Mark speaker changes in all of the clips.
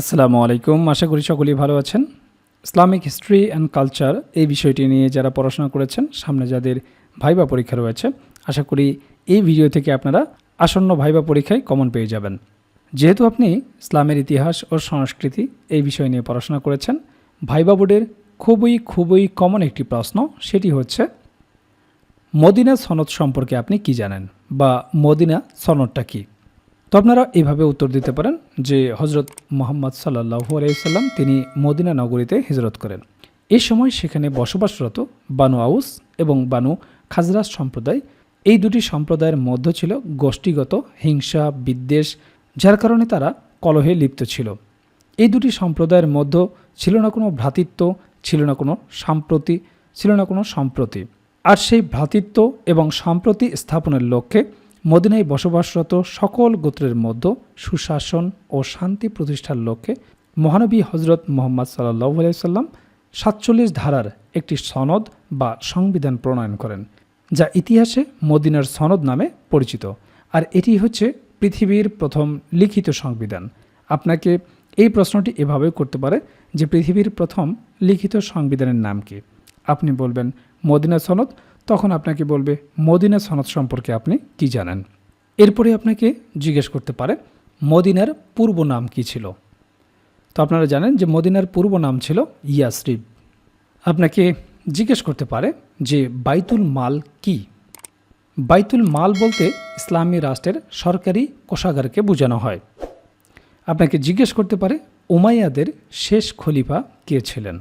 Speaker 1: আসসালামু আলাইকুম। আশা করি সকলেই ভালো আছেন। ইসলামিক হিস্ট্রি অ্যান্ড কালচার এই বিষয়টি নিয়ে যারা পড়াশোনা করেছেন, সামনে যাদের ভাইবা পরীক্ষা রয়েছে, আশা করি এই ভিডিও থেকে আপনারা আসন্ন ভাইবা পরীক্ষায় কমন পেয়ে যাবেন। যেহেতু আপনি ইসলামের ইতিহাস ও সংস্কৃতি এই বিষয় নিয়ে পড়াশোনা করেছেন, ভাইবা বোর্ডের খুবই খুবই কমন একটি প্রশ্ন সেটি হচ্ছে, মদিনা সনদ সম্পর্কে আপনি কি জানেন? বা মদিনা সনদটা কী? তো আপনারা এইভাবে উত্তর দিতে পারেন যে হজরত মোহাম্মদ সাল্লাহু আলাইসাল্লাম তিনি মদিনা নগরীতে হিজরত করেন। এই সময় সেখানে বসবাসরত বানু আউস এবং বানু খাজরাজ সম্প্রদায়, এই দুটি সম্প্রদায়ের মধ্যে ছিল গোষ্ঠীগত হিংসা, বিদ্বেষ, যার কারণে তারা কলহে লিপ্ত ছিল। এই দুটি সম্প্রদায়ের মধ্যে ছিল না কোনো ভ্রাতৃত্ব, ছিল না কোনো সাম্প্রতি, ছিল না কোনো সম্প্রতি। আর সেই ভ্রাতৃত্ব এবং সম্প্রতি স্থাপনের লক্ষ্যে মদিনায় বসবাসরত সকল গোত্রের মধ্যে সুশাসন ও শান্তি প্রতিষ্ঠার লক্ষ্যে মহানবী হজরত মোহাম্মদ সাল্লাহ আলাইসাল্লাম সাতচল্লিশ ধারার একটি সনদ বা সংবিধান প্রণয়ন করেন, যা ইতিহাসে মদিনার সনদ নামে পরিচিত। আর এটি হচ্ছে পৃথিবীর প্রথম লিখিত সংবিধান। আপনাকে এই প্রশ্নটি এভাবে করতে পারে যে পৃথিবীর প্রথম লিখিত সংবিধানের নাম কি। আপনি বলবেন, মদিনা সনদ? তখন আপনাকে বলবে মদিনা সনদ সম্পর্কে আপনি কি জানেন? এরপরে আপনাকে জিজ্ঞেস করতে পারে, মদিনার পূর্ব নাম কি ছিল? তো আপনারা জানেন যে মদিনার পূর্ব নাম ছিল ইয়াসরিব। আপনাকে জিজ্ঞেস করতে পারে যে বাইতুল মাল কি? বাইতুল মাল বলতে ইসলামী রাষ্ট্রের সরকারি কোষাগারকে বোঝানো হয়। আপনাকে জিজ্ঞেস করতে পারে, উমাইয়াদের শেষ খলিফা কে ছিলেন?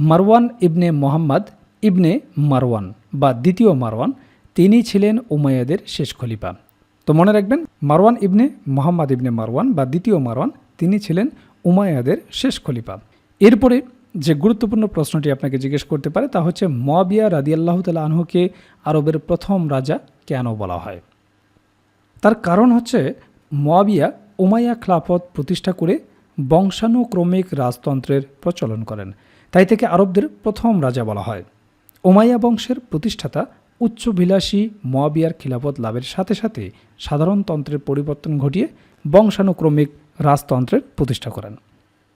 Speaker 1: মারওয়ান ইবনে মোহাম্মদ ইবনে মারওয়ান বা দ্বিতীয় মারওয়ান, তিনি ছিলেন উমাইয়াদের শেষ খলিফা। তো মনে রাখবেন, মারওয়ান ইবনে মোহাম্মদ ইবনে মারওয়ান বা দ্বিতীয় মারওয়ান, তিনি ছিলেন উমায়াদের শেষ খলিফা। এরপরে যে গুরুত্বপূর্ণ প্রশ্নটি আপনাকে জিজ্ঞেস করতে পারে, তা হচ্ছে, মোয়াবিয়া রাদিয়াল্লাহ তালা আনহুকে আরবের প্রথম রাজা কেন বলা হয়? তার কারণ হচ্ছে, মোয়াবিয়া উমাইয়া খ্লাফত প্রতিষ্ঠা করে বংশানুক্রমিক রাজতন্ত্রের প্রচলন করেন। তাই থেকে আরবদের প্রথম রাজা বলা হয়। ওমাইয়া বংশের প্রতিষ্ঠাতা উচ্চবিলাসী মোয়াবিয়ার খিলাফত লাভের সাথে সাথে সাধারণতন্ত্রের পরিবর্তন ঘটিয়ে বংশানুক্রমিক রাজতন্ত্রের প্রতিষ্ঠা করেন।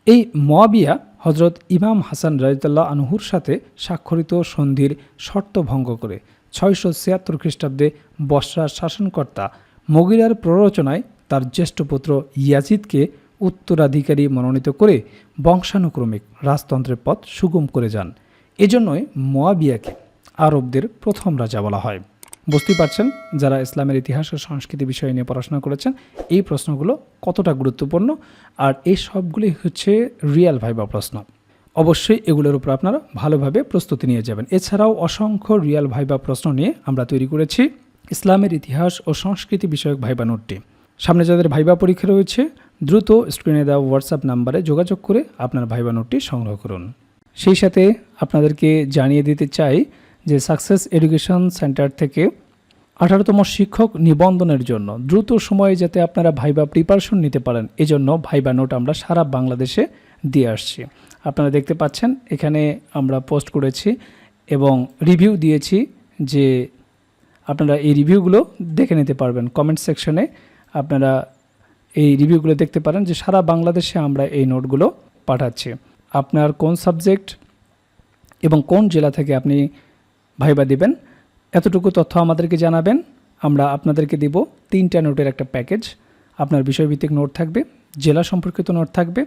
Speaker 1: এই মোয়াবিয়া হজরত ইমাম হাসান রাজিতাল্লাহ আনহুর সাথে স্বাক্ষরিত সন্ধির শর্ত ভঙ্গ করে ছয়শো ছিয়াত্তর খ্রিস্টাব্দে বসরার শাসনকর্তা মগিরার প্ররোচনায় তার জ্যেষ্ঠ পুত্র ইয়াজিদকে উত্তরাধিকারী মনোনীত করে বংশানুক্রমিক রাজতন্ত্রের পথ সুগম করে যান। এজন্যই মোয়াবিয়াকে আরবদের প্রথম রাজা বলা হয়। বুঝতেই পারছেন, যারা ইসলামের ইতিহাস ও সংস্কৃতি বিষয় নিয়ে পড়াশোনা করেছেন, এই প্রশ্নগুলো কতটা গুরুত্বপূর্ণ আর এই সবগুলি হচ্ছে রিয়াল ভাইবা প্রশ্ন। অবশ্যই এগুলোর উপর আপনারা ভালোভাবে প্রস্তুতি নিয়ে যাবেন। এছাড়াও অসংখ্য রিয়াল ভাইবা প্রশ্ন নিয়ে আমরা তৈরি করেছি ইসলামের ইতিহাস ও সংস্কৃতি বিষয়ক ভাইবা নোটটি। সামনে যাদের ভাইবা পরীক্ষা রয়েছে, দ্রুত স্ক্রিনে দেওয়া হোয়াটসঅ্যাপ নাম্বারে যোগাযোগ করে আপনার ভাইবা নোটটি সংগ্রহ করুন। সেই সাথে আপনাদেরকে জানিয়ে দিতে চাই যে সাকসেস এডুকেশন সেন্টার থেকে আঠারোতম শিক্ষক নিবন্ধনের জন্য দ্রুত সময়ে যাতে আপনারা ভাইবা প্রিপারেশন নিতে পারেন, এজন্য ভাইবা নোট আমরা সারা বাংলাদেশে দিয়ে আসছি। আপনারা দেখতে পাচ্ছেন, এখানে আমরা পোস্ট করেছি এবং রিভিউ দিয়েছি যে আপনারা এই রিভিউগুলো দেখে নিতে পারবেন। কমেন্ট সেকশনে আপনারা এই রিভিউগুলো দেখতে পারেন যে সারা বাংলাদেশে আমরা এই নোটগুলো পাঠাচ্ছি। আপনার কোন সাবজেক্ট এবং কোন জেলা থেকে আপনি ভাইবা দিবেন, এতটুকু তথ্য আমাদেরকে জানাবেন। আমরা আপনাদেরকে দিব তিনটা নোটের একটা প্যাকেজ। আপনার বিষয়ভিত্তিক নোট থাকবে, জেলা সম্পর্কিত নোট থাকবে